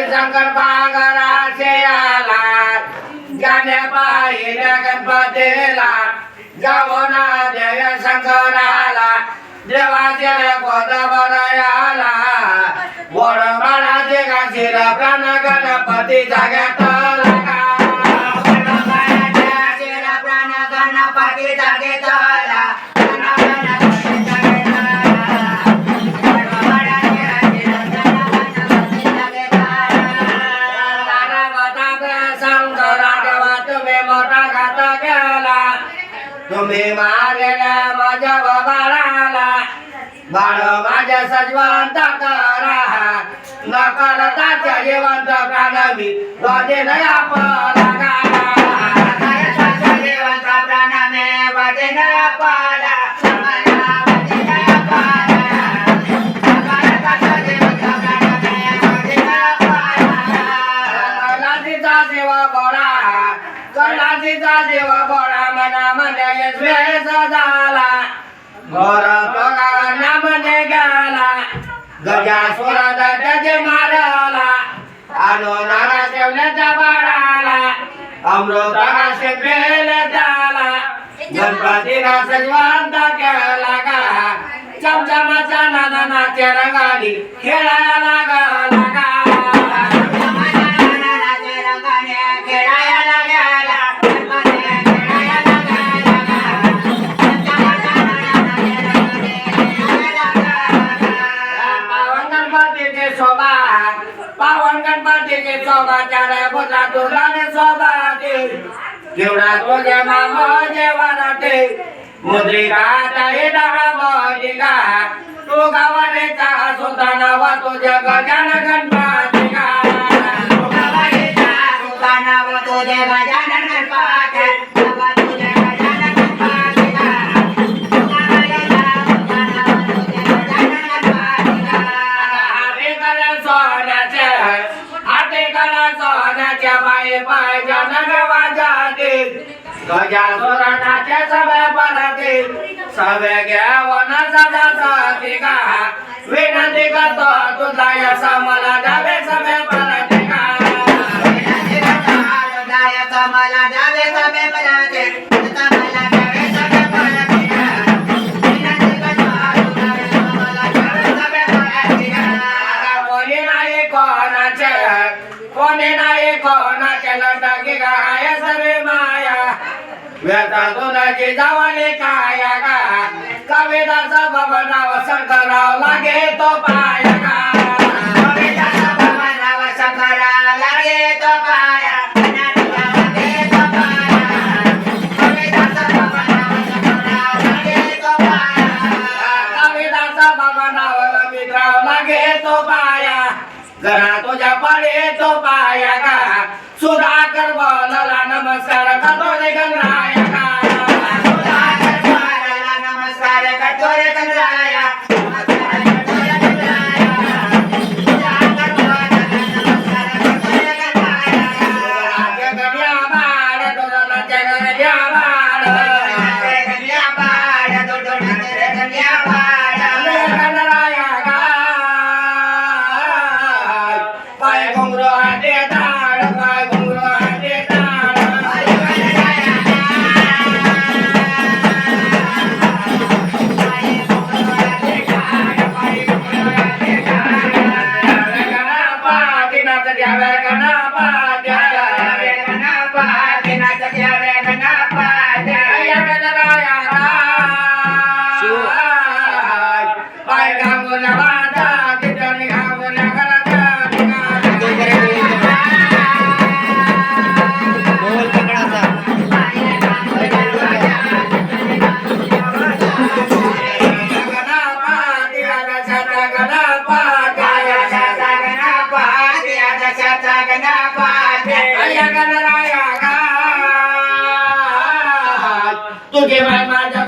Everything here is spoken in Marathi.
शंकर बागराचे आला गाण्या पाहिल्या गणपतीला. गावना देव शंकराला. देवाचे पद बरयाला. गोड बाळाचे गाशील प्राण गणपती जाग्यात तुम्ही मारलेल्या माझ्या बाळाला बाळ माझ्या सजवंत करा. नकळताच्या जिवंत प्राण मी वाजे नया पलागा कैलासीचा देवा बळा कैलासीचा देवा बळा मना मध्ये श्वेस झाला घोर नामध्ये गेला गजा स्वरात त्याचे मारला आणो नारा बाळाला गणपतीला सजवंत केला गा नाना नाचे रंगाली खेळायला लागला गा पावन गणपतीचे शोभा चार पुत्रा तुझाने शोभा जेवढा तुझे मामा जेवणाते मुद्रिका ताई डागा बजिका तू गावाने चहा सुताना वा तुझ्या गजान गणपती. हाते सोन्याच्या पाय पाय जनक वाजाते गजा सदा का विनंती करतो तुझा मला जावे कोणी नाही कोणाचे लटकी गाय सर्वे माया. व्यथा तुलाची जावले काया गा. बाबा नाव शंकराव लागे तो पाय गा. पाया करतो गणराया गाय तुझे माय माझ्या